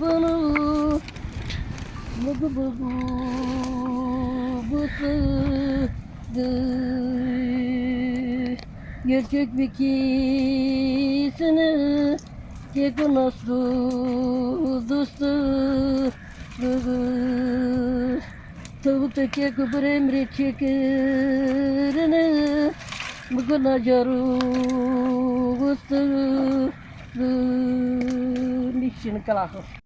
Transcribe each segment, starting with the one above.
Bunu Bugu bugu Bıkıdı Gerçek bir kisini Keko nasıl dostu Tavuk da keko bir emri çekirini Bugün acarı Gustu Nişini kalahı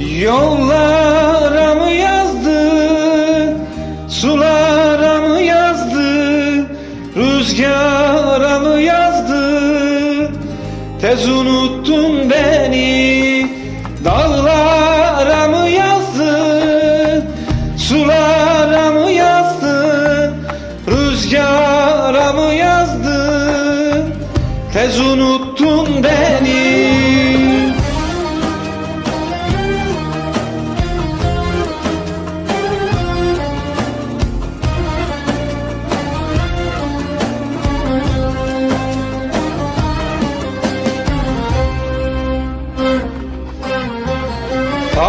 Yollara mı yazdı, sulara mı yazdı, rüzgara mı yazdı? Tez unuttun beni, dağlara mı yazdı, sulara mı yazdı, rüzgara mı yazdı? Tez unuttun beni.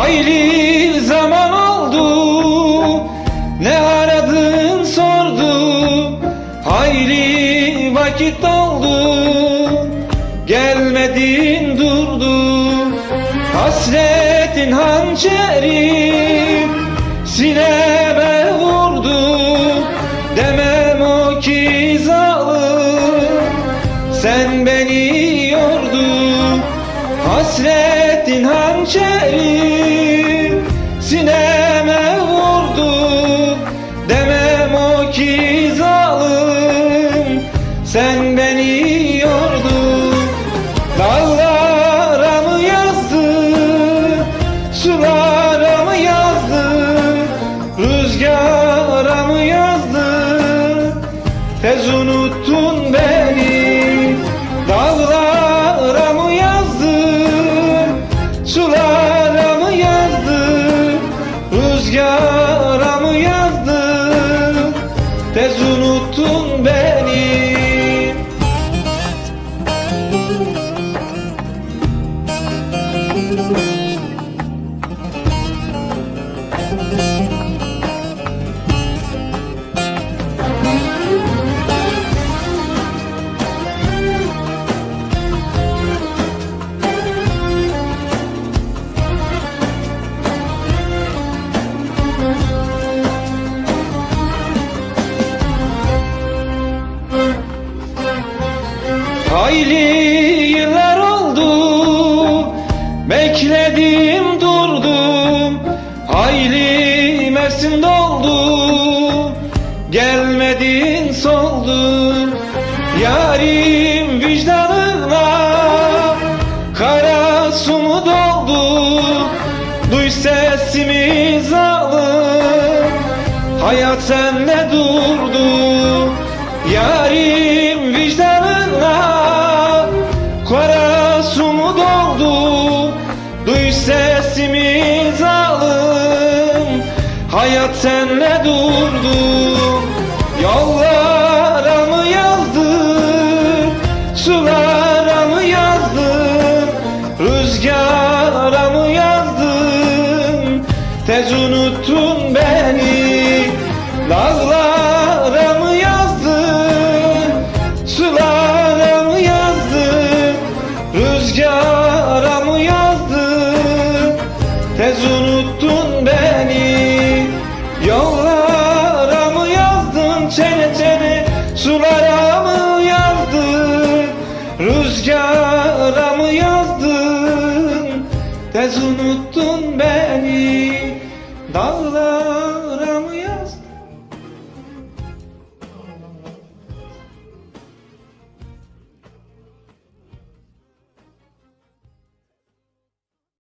Hayli zaman oldu Ne aradın sordu. Hayli vakit oldu Gelmedin durdu. Hasretin hançeri Sineme vurdu. Demem o ki zalim Sen beni yordun Hasretin hançeri sineme Rüzgara mı yazdın Tez unuttun beni Hayli yıllar oldu. Bekledim durdum. Hayli mevsim doldu. Gelmedin soldu. Yarim vicdanına Kara su mu doldu? Duy sesimi zalim Hayat sende durdu Hayat senle durdu. Yollara mı yazdın Sulara mı yazdın Rüzgara mı yazdın Tez unuttun beni. Dağlara mı yazdın Sulara mı yazdın Rüzgara mı yazdın Tez unuttun Rüzgara yazdın? Tez unuttun beni. Dağlara